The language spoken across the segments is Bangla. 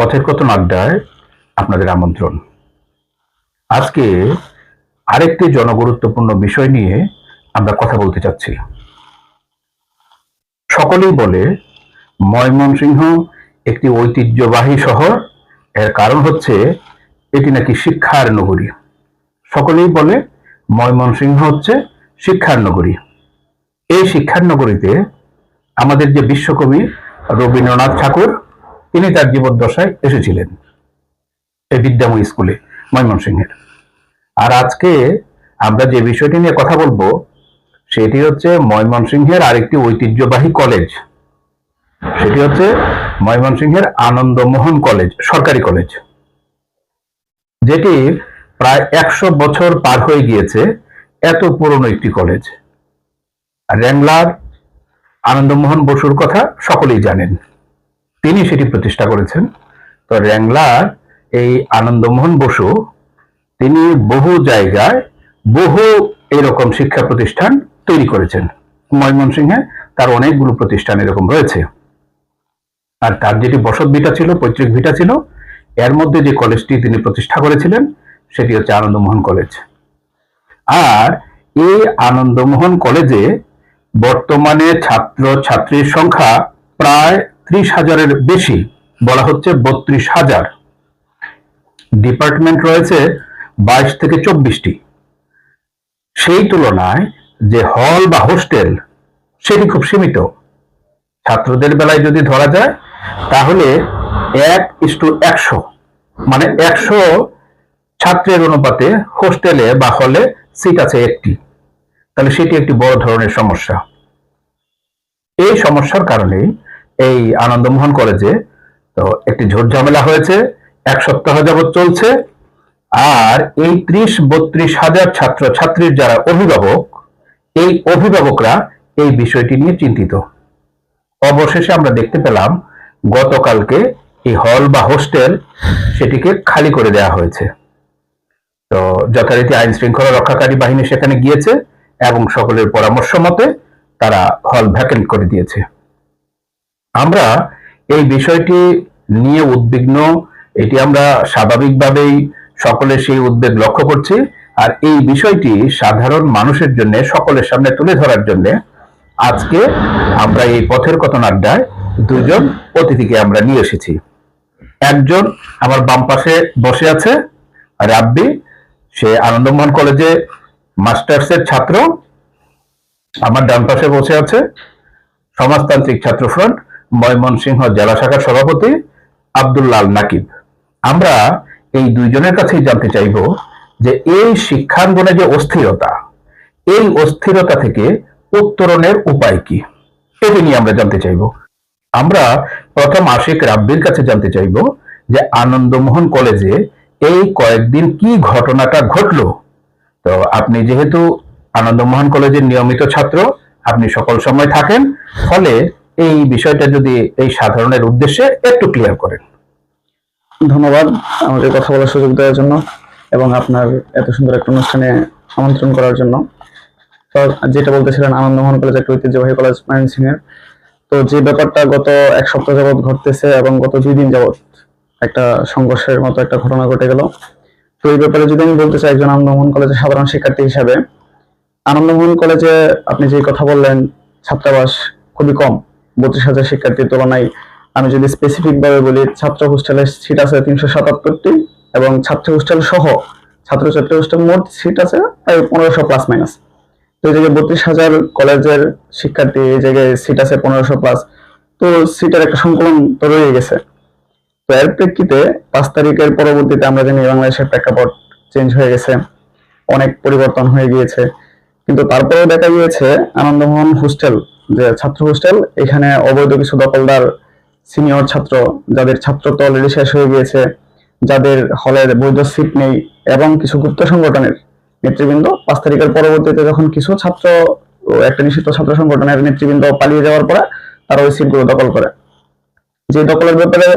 পথের কথন আড্ডায় আপনাদের আমন্ত্রণ। আজকে আরেকটি জনগুরুত্বপূর্ণ বিষয় নিয়ে আমরা কথা বলতে চাচ্ছি। সকলেই বলে, ময়মনসিংহ একটি ঐতিহ্যবাহী শহর। এর কারণ হচ্ছে, এটি নাকি শিক্ষার নগরী। সকলেই বলে, ময়মনসিংহ হচ্ছে শিক্ষার নগরী। এই শিক্ষার নগরীতে আমাদের যে বিশ্বকবি রবীন্দ্রনাথ ঠাকুর তিনি তার জীবদ্দশায় এসেছিলেন এই বিদ্যাময় স্কুলে, ময়মনসিংহের। আর আজকে আমরা যে বিষয়টি নিয়ে কথা বলব, সেটি হচ্ছে ময়মনসিংহের আরেকটি ঐতিহ্যবাহী কলেজ। সেটি হচ্ছে ময়মনসিংহের আনন্দমোহন কলেজ, সরকারি কলেজ। যেটি প্রায় একশো বছর পার হয়ে গিয়েছে এত পুরনো একটি কলেজ। র্যাংলার আনন্দমোহন বসুর কথা সকলেই জানেন। তিনি সেটি প্রতিষ্ঠা করেছেন। তো র্যাংলার এই আনন্দমোহন বসু, তিনি বহু জায়গায় বহু এরকম শিক্ষা প্রতিষ্ঠান তৈরি করেছেন। ময়মনসিংহে তার অনেকগুলো প্রতিষ্ঠান এরকম রয়েছে। আর তার যেটি বসত ভিটা ছিল, পৈতৃক ভিটা ছিল, এর মধ্যে যে কলেজটি তিনি প্রতিষ্ঠা করেছিলেন, সেটি হচ্ছে আনন্দমোহন কলেজ। আর এই আনন্দমোহন কলেজে বর্তমানে ছাত্র ছাত্রীর সংখ্যা প্রায় ত্রিশ হাজারের বেশি, বলা হচ্ছে বত্রিশ হাজার। ডিপার্টমেন্ট রয়েছে বাইশ থেকে চব্বিশটি। সেই তুলনায় যে হল বা হোস্টেল সেটি খুব সীমিত। ছাত্রদের বেলায় যদি ধরা যায়, তাহলে এক ইস্টু একশো। মানে একশো ছাত্রের অনুপাতে হোস্টেলে বা হলে সিট আছে একটি। তাহলে সেটি একটি বড় ধরনের সমস্যা। এই সমস্যার কারণেই এই আনন্দমোহন কলেজে। তো একটি ঝোট ঝামেলা হয়েছে, এক সপ্তাহ যাবৎ চলছে। আর এই ত্রিশ বত্রিশ হাজার ছাত্র ছাত্রীর যারা অভিভাবক, এই অভিভাবকরা এই বিষয়টি নিয়ে চিন্তিত। অবশেষে আমরা দেখতে পেলাম, গতকালকে এই হল বা হোস্টেল সেটিকে খালি করে দেওয়া হয়েছে। তো যথারীতি আইন শৃঙ্খলা রক্ষাকারী বাহিনী সেখানে গিয়েছে এবং সকলের পরামর্শ মতে তারা হল ভ্যাকেন্ট করে দিয়েছে। আমরা এই বিষয়টি নিয়ে উদ্বিগ্ন। এটি আমরা স্বাভাবিকভাবেই সকলের সেই উদ্বেগ লক্ষ্য করছি। আর এই বিষয়টি সাধারণ মানুষের জন্য, সকলের সামনে তুলে ধরার জন্য আজকে আমরা এই পথের কথন আড্ডায় দুজন অতিথিকে আমরা নিয়ে এসেছি। একজন আমার বাম পাশে বসে আছে, রাব্বি। সে আনন্দমোহন কলেজে মাস্টার্সের ছাত্র। আমার ডান পাশে বসে আছে সমাজতান্ত্রিক ছাত্র ফ্রন্ট। ময়মনসিংহ জেলা শাখার সভাপতি আব্দুল্লাল নাকিব। আমরা এই দুইজনের কাছেই জানতে চাইব যে এই শিক্ষাঙ্গনে যে অস্থিরতা, এই অস্থিরতা থেকে উত্তরণের উপায় কি? এটি নিয়ে আমরা জানতে চাইব। আমরা প্রথম আশিক রাব্বির কাছে জানতে চাইব যে আনন্দমোহন কলেজে এই কয়েকদিন কি ঘটনাটা ঘটলো। তো আপনি যেহেতু আনন্দমোহন কলেজের নিয়মিত ছাত্র, আপনি সকল সময় থাকেন, ফলে এই বিষয়টা যদি এই সাধারণের উদ্দেশ্যে একটু ক্লিয়ার করেন। ধন্যবাদ আমাকে কথা বলার সুযোগ দেওয়ার জন্য এবং আপনার এত সুন্দর একটা অনুষ্ঠানে আমন্ত্রণ করার জন্য। যেটা বলতেছিলেন, আনন্দমোহন কলেজ একটা ঐতিহ্যবাহী কলেজ ময়মনসিংহের তো যে ব্যাপারটা গত এক সপ্তাহ যাবৎ ঘটতেছে এবং গত দুই দিন যাবৎ একটা সংঘর্ষের মতো একটা ঘটনা ঘটে গেল। তো এই ব্যাপারে যদি আমি বলতে চাই, একজন আনন্দমোহন কলেজের সাধারণ শিক্ষার্থী হিসাবে, আনন্দমোহন কলেজে আপনি যে কথা বললেন, ছাত্রাবাস খুবই কম। বত্রিশ হাজার শিক্ষার্থীর তুলনায় আমি যদি স্পেসিফিক ভাবে বলি, ছাত্র হোস্টেলের সিট আছে তিনশো সাতাত্তরটি এবং ছাত্র হোস্টেল সহ ছাত্রছাত্রী হোস্টেল মোট সিট আছে প্রায় পনেরোশো প্লাস মাইনাস তো এই জায়গায় বত্রিশ হাজার কলেজের শিক্ষার্থী, এই জায়গায় সিট আছে পনেরোশো প্লাস তো সিটের একটা সংকলন তো রয়ে গেছে। তো এর প্রেক্ষিতে পাঁচ তারিখের পরবর্তীতে আমরা জানি বাংলাদেশের প্রেক্ষাপট চেঞ্জ হয়ে গেছে। অনেক পরিবর্তন হয়ে গিয়েছে। কিন্তু তারপরেও দেখা গিয়েছে আনন্দমোহন হোস্টেল যে ছাত্র হোস্টেল এখানে অবৈধ কিছু দখলদার সিনিয়র ছাত্র, যাদের ছাত্রত্ব অলরেডি শেষ হয়ে গিয়েছে, যাদের হলের বৈধ সিট নেই, এবং কিছু গুপ্ত সংগঠনের নেতৃবৃন্দ। পাঁচ তারিখের পরবর্তীতে যখন কিছু ছাত্র একটা নিষিদ্ধ ছাত্র সংগঠনের নেতৃবৃন্দ পালিয়ে যাওয়ার পরে তারা ওই সিটগুলো দখল করে। যে দখলের ব্যাপারে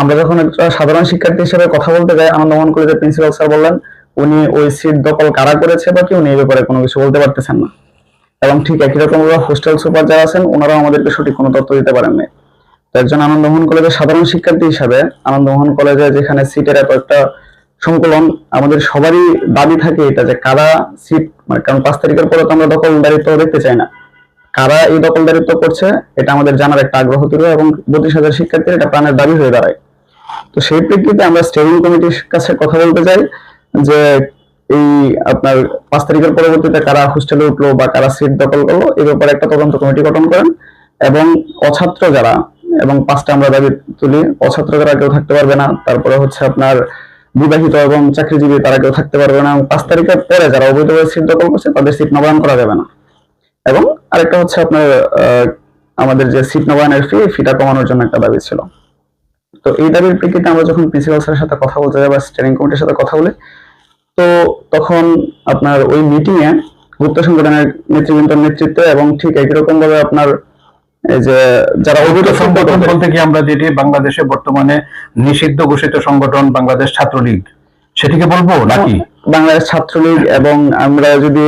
আমরা যখন একটা সাধারণ শিক্ষার্থী হিসেবে কথা বলতে যাই আনন্দমোহন কলেজের প্রিন্সিপাল স্যার বললেন, উনি ওই সিট দখল কারা করেছে বা কি, উনি এই ব্যাপারে কোনো কিছু বলতে পারতেছেন না। এবং ঠিক একই রকম হোস্টেল সুপার যারা আছেন, ওনারাও আমাদেরকে সঠিক কোনো তথ্য দিতে পারেননি। তো একজন আনন্দমোহন কলেজের সাধারণ শিক্ষার্থী হিসাবে, আনন্দমোহন কলেজে যেখানে সিটের এত একটা সংকলন, আমাদের সবারই দাবি থাকে এটা যে কারা সিট মানে কারণ পাঁচ তারিখের পরে তো আমরা দখলদারিত্ব দেখতে চাই না। কারা এই দখলদারিত্ব করছে, এটা আমাদের জানার একটা আগ্রহ তৈরি হয় এবং বত্রিশ হাজার শিক্ষার্থীর এটা প্রাণের দাবি হয়ে দাঁড়ায়। তো সেই প্রেক্ষিতে আমরা স্টেডিং কমিটির কাছে কথা বলতে চাই যে এই আপনার পাঁচ তারিখের পরবর্তীতে কারা হোস্টেলে উঠল বা কারা সিট দখল করল এই ব্যাপারে একটা তদন্ত কমিটি গঠন করেন এবং অছাত্র যারা, এবং পাঁচটা আমরা দাবি তুলি, অছাত্র যারা কেউ থাকতে পারবে না, তারপরে হচ্ছে আপনার বিবাহিত এবং চাকরিজীবী তারা কেউ থাকতে পারবে না, এবং পাঁচ তারিখের পরে যারা অবৈধভাবে সিট দখল করছে, তাদের সিট নবায়ন করা যাবে না। এবং আরেকটা হচ্ছে আপনার আমাদের যে সিট নবায়নের ফি ফিটা কমানোর জন্য একটা দাবি ছিল। তো এই দাবির প্রেক্ষিতে আমরা যখন প্রিন্সিপাল স্যারের সাথে কথা বলতে যাই বা স্টেরিং কমিটির সাথে কথা বলি তো তখন আপনার ওই মিটিং এ গুপ্ত সংগঠনের নেতৃবৃন্দের নেতৃত্বে এবং ঠিক একই রকম ভাবে আপনার এই যে যারা অবৈধ সংগঠন বলতে কি আমরা যেটি বাংলাদেশে বর্তমানে নিষিদ্ধ ঘোষিত সংগঠন বাংলাদেশ ছাত্রলীগ সেটিকে বলব নাকি? বাংলাদেশ ছাত্রলীগ এবং আমরা যদি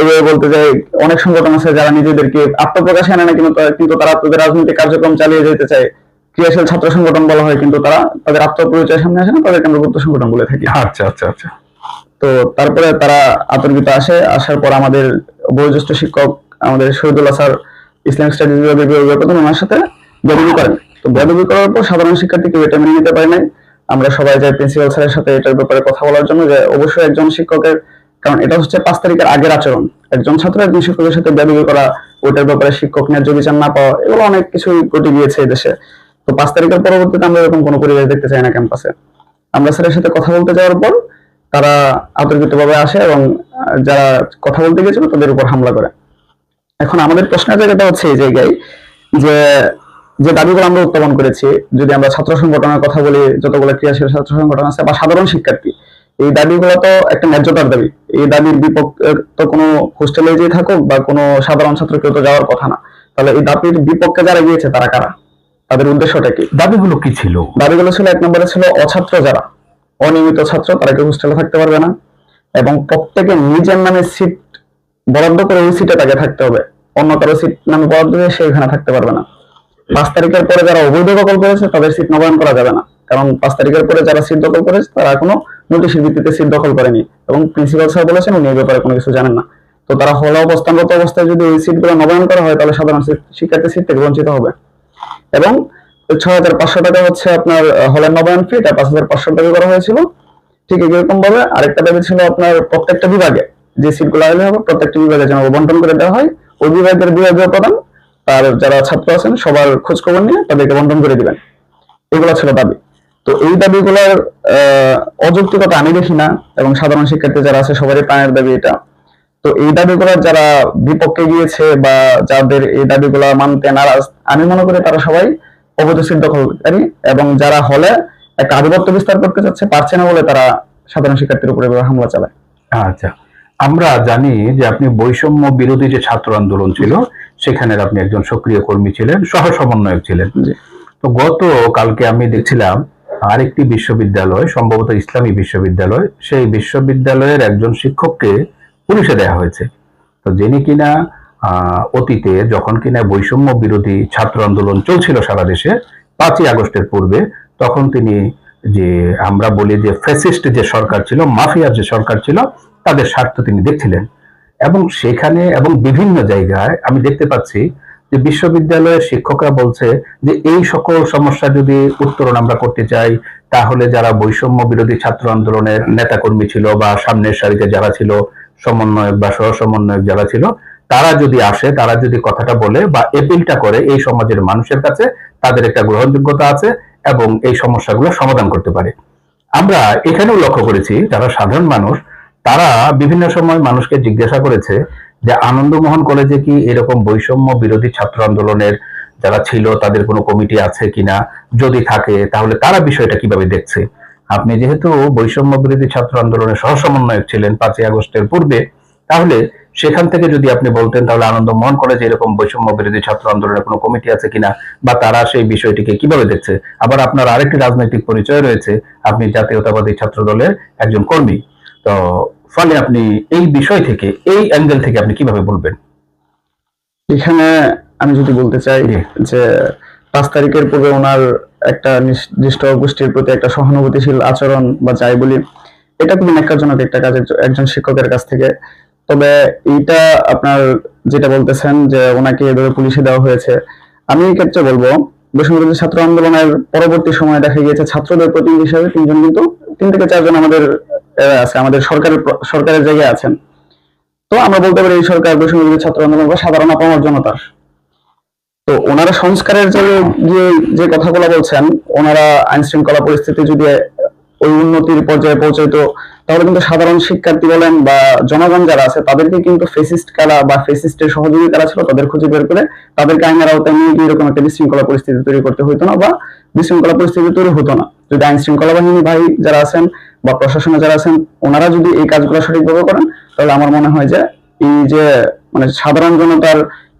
এভাবে বলতে যাই অনেক সংগঠন আছে যারা নিজেদেরকে আত্মপ্রকাশ আনে না কিন্তু কিন্তু তারা তাদের রাজনৈতিক কার্যক্রম চালিয়ে যেতে চায়। ক্রিয়াশীল ছাত্র সংগঠন বলা হয় কিন্তু তারা তাদের আত্মপরিচয় সামনে আসে না তাদেরকে আমরা গুপ্ত সংগঠন বলে থাকি। আচ্ছা আচ্ছা আচ্ছা। তো তারপরে তারা আতঙ্কিত আসে, আসার পর আমাদের বয়োজ্যেষ্ঠ শিক্ষক, আমাদের শহীদুল্লাহ স্যার ইসলামিক স্টাডিজ বিভাগের প্রধান, ওনার সাথে বেদবি করেন। তো বেদবি করার পর সাধারণ শিক্ষার্থী কেউ এটা মেনে নিতে পারে নাই। আমরা সবাই যাই প্রিন্সিপাল স্যারের সাথে এটার ব্যাপারে কথা বলার জন্য যে অবশ্যই একজন শিক্ষকের, কারণ এটা হচ্ছে পাঁচ তারিখের আগের আচরণ। একজন ছাত্র, একজন শিক্ষকের সাথে বেদবি করা ওটার ব্যাপারে শিক্ষক ন্যায্য বিচার না পাওয়া, এগুলো অনেক কিছুই ঘটে গিয়েছে এই দেশে। তো পাঁচ তারিখের পরবর্তীতে আমরা এরকম কোনো পরিবেশ দেখতে চাই না ক্যাম্পাসে। আমরা স্যারের সাথে কথা বলতে যাওয়ার পর তারা আতঙ্কিতভাবে আসে এবং যারা কথা বলতে গেছিল তাদের উপর হামলা করে। এখন আমাদের প্রশ্নের জায়গাটা হচ্ছে এই জায়গায় যে যে দাবিগুলো আমরা উত্থাপন করেছি যদি আমরা ছাত্র সংগঠনের কথা বলি যতগুলো ক্রিয়াশীল ছাত্র সংগঠন আছে বা সাধারণ শিক্ষার্থী এই দাবিগুলো তো একটা ন্যায্যতার দাবি। এই দাবির বিপক্ষে তো কোনো হোস্টেলে যেই থাকুক বা কোনো সাধারণ ছাত্র কেউ তো যাওয়ার কথা না। তাহলে এই দাবির বিপক্ষে যারা গিয়েছে তারা কারা? তাদের উদ্দেশ্যটা কি? দাবিগুলো কি ছিল? দাবিগুলো ছিল এক নম্বরে ছিল অছাত্র যারা। অনিয়মিত ছাত্র, তারা কেউ হোস্টেলে থাকতে পারবে না? এবং প্রত্যেকে নিজের নামে সিট বরাদ্দ করে ওই সিটে তাকে থাকতে হবে। অন্য কারও সিট নামে বরাদ্দ দিয়ে সে এখানে থাকতে পারবে না। পাঁচ তারিখের পরে যারা অবৈধ দখল করেছে, তাদের সিট নবায়ন করা যাবে না। কারণ পাঁচ তারিখের পরে যারা সিট দখল করেছে, তারা এখনও নোটিশের ভিত্তিতে সিট দখল করেনি। এবং প্রিন্সিপাল স্যার বলেছেন, উনি এই ব্যাপারে কোনো কিছু জানেন না। তো তারা হলে অবস্থানরত অবস্থায় যদি ওই সিটগুলো নবায়ন করা হয়, তাহলে সাধারণ শিক্ষার্থী সিট থেকে বঞ্চিত হবে। এবং ছয় হাজার পাঁচশো টাকা হচ্ছে আপনার হলের নবায়ন ফি এটা পাঁচ হাজার পাঁচশো টাকা করা হয়েছিল। ঠিক এরকম ভাবে আরেকটা ছিল আপনার প্রত্যেকটা বিভাগে, যে সিটগুলো হবে, প্রত্যেকটা বিভাগে যেন বন্টন করে দেওয়া হয়, ওই বিভাগের বিভাগীয় প্রধান যারা ছাত্র আছেন, সবার নিয়ে তাদেরকে বন্টন করে দিবেন। এগুলো ছিল দাবি। তো এই দাবিগুলোর অযৌক্তিকতা আমি দেখি না, এবং সাধারণ শিক্ষার্থী যারা আছে, সবারই প্রাণের দাবি এটা। তো এই দাবিগুলোর যারা বিপক্ষে গিয়েছে বা যাদের এই দাবিগুলো মানতে নারাজ, আমি মনে করি তারা সবাই অবৈধ দখলকারী এবং যারা হলে একটা আধিপত্য বিস্তার করতে চাচ্ছে পারছে না বলে তারা সাধারণ শিক্ষার্থীর উপরে হামলা চালায়। আচ্ছা আমরা জানি যে আপনি বৈষম্য বিরোধী যে ছাত্র আন্দোলন ছিল সেখানের আপনি একজন সক্রিয় কর্মী ছিলেন সহ সমন্বয়ক ছিলেন। তো গত কালকে আমি দেখছিলাম আরেকটি বিশ্ববিদ্যালয় সম্ভবত ইসলামী বিশ্ববিদ্যালয় সেই বিশ্ববিদ্যালয়ের একজন শিক্ষককে পুলিশে দেয়া হয়েছে। তো যিনি কিনা অতীতে যখন কিনা বৈষম্য বিরোধী ছাত্র আন্দোলন চলছিল সারা দেশে, পাঁচই আগস্টের পূর্বে, তখন তিনি যে আমরা বলি যে ফ্যাসিস্ট যে সরকার ছিল, মাফিয়ার যে সরকার ছিল, তাদের স্বার্থ তিনি দেখছিলেন। এবং সেখানে এবং বিভিন্ন জায়গায় আমি দেখতে পাচ্ছি যে বিশ্ববিদ্যালয়ের শিক্ষকরা বলছে যে এই সকল সমস্যা যদি উত্তরণ আমরা করতে চাই, তাহলে যারা বৈষম্য বিরোধী ছাত্র আন্দোলনের নেতাকর্মী ছিল বা সামনের সারিতে যারা ছিল, সমন্বয়ক বা সহ সমন্বয়ক যারা ছিল তারা যদি আসে, তারা যদি কথাটা বলে বা এপিলটা করে এই সমাজের মানুষের কাছে, তাদের একটা গ্রহণযোগ্যতা আছে এবং এই সমস্যাগুলো সমাধান করতে পারে। আমরা এখানেও লক্ষ্য করেছি, যারা সাধারণ মানুষ, তারা বিভিন্ন সময় মানুষকে জিজ্ঞাসা করেছে যে, আনন্দমোহন কলেজে কি এরকম বৈষম্য বিরোধী ছাত্র আন্দোলনের যারা ছিল, তাদের কোনো কমিটি আছে কিনা? যদি থাকে, তাহলে তারা বিষয়টা কীভাবে দেখছে? আপনি যেহেতু বৈষম্য বিরোধী ছাত্র আন্দোলনের সহ সমন্বয়ক ছিলেন পাঁচই আগস্টের পূর্বে তাহলে সেখান থেকে যদি আপনি বলতেন তাহলে আনন্দ আনন্দমোহন কলেজে এরকম বৈষম্য বিরোধী ছাত্র আন্দোলনের কোনো কমিটি আছে কিনা বা তারা সেই বিষয়টিকে কীভাবে দেখছে? আবার আপনার আরেকটি রাজনৈতিক পরিচয় রয়েছে আপনি জাতীয়তাবাদী ছাত্র দলের একজন কর্মী। তো ফলে আপনি এই বিষয় থেকে এই অ্যাঙ্গেল থেকে আপনি কীভাবে বলবেন? এখানে আমি যদি বলতে চাই যে পাঁচ তারিখের পূর্বে ওনার একটা নির্দিষ্ট গোষ্ঠীর প্রতি একটা সহানুভূতিশীল আচরণ বা যাই বলি এটা খুবই ন্যাক্কারজনক একটা কাজ একজন শিক্ষকের কাছ থেকে। তবে এইটা আপনার যেটা বলতেছেন যে ওনাকে এভাবে পুলিশে দেওয়া হয়েছে, আমি এই ক্ষেত্রে বলব বৈষম্যবিরোধী ছাত্র আন্দোলনের পরবর্তী সময়ে দেখা গিয়েছে ছাত্রদের প্রতিনিধি হিসাবে তিনজন কিন্তু তিন থেকে চারজন আমাদের আছে, আমাদের সরকারের সরকারের জায়গায় আছেন। তো আমরা বলতে পারি এই সরকার বৈষম্যবিরোধী ছাত্র আন্দোলন বা সাধারণ আপামর জনতার তো ওনারা সংস্কারের গিয়ে যে কথাগুলো বলছেন, ওনারা আইন শৃঙ্খলা পরিস্থিতি যদি ওই উন্নতির পর্যায়ে পৌঁছাইতো। তাহলে কিন্তু সাধারণ শিক্ষার্থী বলেন বা জনগণ যারা আছে, তাদেরকে কিন্তু ফেসিস্ট কারা বা ফেসিস্টের সহযোগী কারা ছিল, তাদের খুঁজে বের করে তাদেরকে আইনের আওতায় নিয়ে গিয়ে এরকম একটা বিশৃঙ্খলা পরিস্থিতি তৈরি করতে হতো না বা বিশৃঙ্খলা পরিস্থিতি তৈরি হতো না। যদি আইন শৃঙ্খলা বাহিনী ভাই যারা আছেন বা প্রশাসনে যারা আছেন, ওনারা যদি এই কাজগুলো সঠিকভাবে করেন, তাহলে আমার মনে হয় যে এই যে মানে সাধারণ জনতার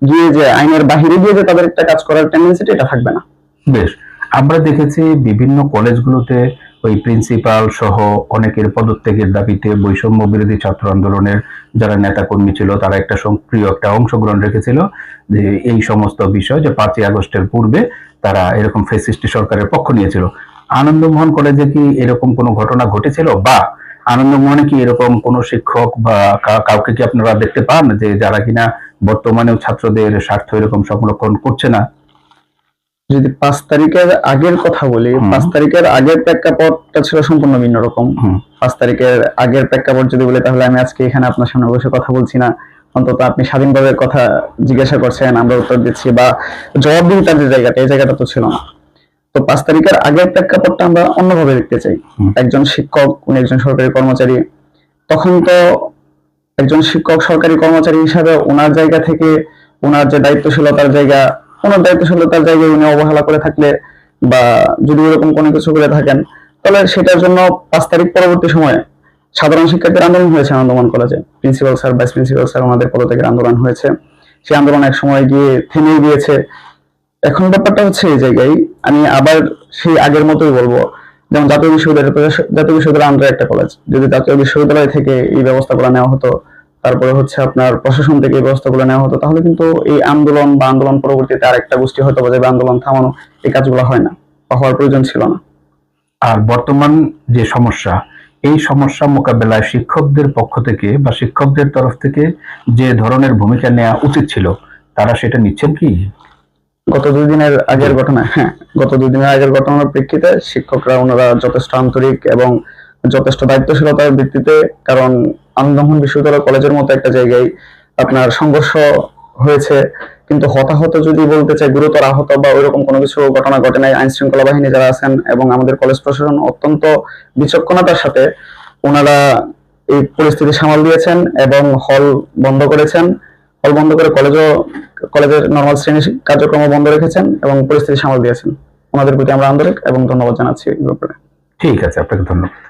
গিয়ে যে আইনের বাহিরে গিয়ে যে তাদের একটা কাজ করার টেন্ডেন্সিটা এটা থাকবে না। বেশ। আমরা দেখেছি বিভিন্ন কলেজগুলোতে ওই প্রিন্সিপাল সহ অনেকের পদত্যাগের দাবিতে বৈষম্য বিরোধী ছাত্র আন্দোলনের যারা নেতা কর্মী ছিল, তারা একটা সক্রিয় একটা অংশগ্রহণ রেখেছিল যে এই সমস্ত বিষয় যে পাঁচই আগস্টের পূর্বে তারা এরকম ফেসিস্টি সরকারের পক্ষ নিয়েছিল। আনন্দমোহন কলেজে কি এরকম কোনো ঘটনা ঘটেছিল? বা আনন্দমোহনে কি এরকম কোনো শিক্ষক বা কাউকে কি আপনারা দেখতে পান যে যারা কিনা বর্তমানেও ছাত্রদের স্বার্থ এরকম সংরক্ষণ করছে না? যদি পাঁচ তারিখের আগের কথা বলি পাঁচ তারিখের আগের প্রেক্ষাপটটা ছিল সম্পূর্ণ ভিন্ন রকম। পাঁচ তারিখের আগের প্রেক্ষাপট যদি বলি তাহলে আমি আজকে এখানে আপনার সামনে বসে কথা বলছি না। অন্তত আপনি স্বাধীনভাবে কথা জিজ্ঞাসা করছেন আমরা উত্তর দিচ্ছি বা জবাবদিহিতার যে জায়গাটা এই জায়গাটা তো ছিল না। তো পাঁচ তারিখের আগের প্রেক্ষাপটটা আমরা অন্যভাবে দেখতে চাই। একজন শিক্ষক উনি একজন সরকারি কর্মচারী। তখন তো একজন শিক্ষক সরকারি কর্মচারী হিসাবে ওনার জায়গা থেকে ওনার যে দায়িত্বশীলতার জায়গা ওনার দায়িত্বশীলতার জায়গায় উনি অবহেলা করে থাকলে বা যদি এরকম কোনো কিছু করে থাকেন, তাহলে সেটার জন্য পাঁচ তারিখ পরবর্তী সময়ে সাধারণ শিক্ষার্থীর আন্দোলন হয়েছে আন্দোলন কলেজে। Principal sir vice principal sir ওনাদের পদত্যাগের আন্দোলন হয়েছে। সেই আন্দোলন এক সময় গিয়ে থেমে গিয়েছে। এখন ব্যাপারটা হচ্ছে এই জায়গায়, আমি আবার সেই আগের মতোই বলব, যেমন জাতীয় বিশ্ববিদ্যালয় জাতীয় বিশ্ববিদ্যালয় আন্ডার একটা কলেজ যদি জাতীয় বিশ্ববিদ্যালয় থেকে এই ব্যবস্থাগুলো নেওয়া হতো তারপরে হচ্ছে আপনার প্রশাসন থেকে এই ব্যবস্থাগুলো নেওয়া হতো তাহলে কিন্তু এই আন্দোলন বা আন্দোলন পরবর্তীতে আরেকটা গোষ্ঠী হয়তো বোঝাবে আন্দোলন থামানো এই কাজগুলো হয় না বা হওয়ার প্রয়োজন ছিল না। আর বর্তমান যে সমস্যা এই সমস্যা মোকাবেলায় শিক্ষকদের পক্ষ থেকে বা শিক্ষকদের তরফ থেকে যে ধরনের ভূমিকা নেওয়া উচিত ছিল তারা সেটা নিচ্ছেন কি? গত দুই দিনের আগের ঘটনা হ্যাঁ গত দুই দিনের আগের ঘটনার প্রেক্ষিতে শিক্ষকরা ওনারা যথেষ্ট আন্তরিক এবং যথেষ্ট দায়িত্বশীলতার ভিত্তিতে, কারণ আনন্দমোহন বিশ্ববিদ্যালয় কলেজের মতো একটা জায়গায় আপনার সংঘর্ষ হয়েছে। কিন্তু হতাহত যদি বলতে চাই, গুরুতর আহত বা ওইরকম কোনো কিছু ঘটনা ঘটে নাই আইন শৃঙ্খলা বাহিনী যারা আছেন এবং আমাদের কলেজ প্রশাসন অত্যন্ত বিচক্ষণতার সাথে ওনারা এই পরিস্থিতি সামাল দিয়েছেন এবং হল বন্ধ করেছেন। হল বন্ধ করে কলেজও, কলেজের নর্মাল শ্রেণি কার্যক্রম বন্ধ রেখেছেন এবং পরিস্থিতি সামাল দিয়েছেন। ওনাদের প্রতি আমরা আন্তরিক এবং ধন্যবাদ জানাচ্ছি এই ব্যাপারে। ঠিক আছে, আপনাকে ধন্যবাদ।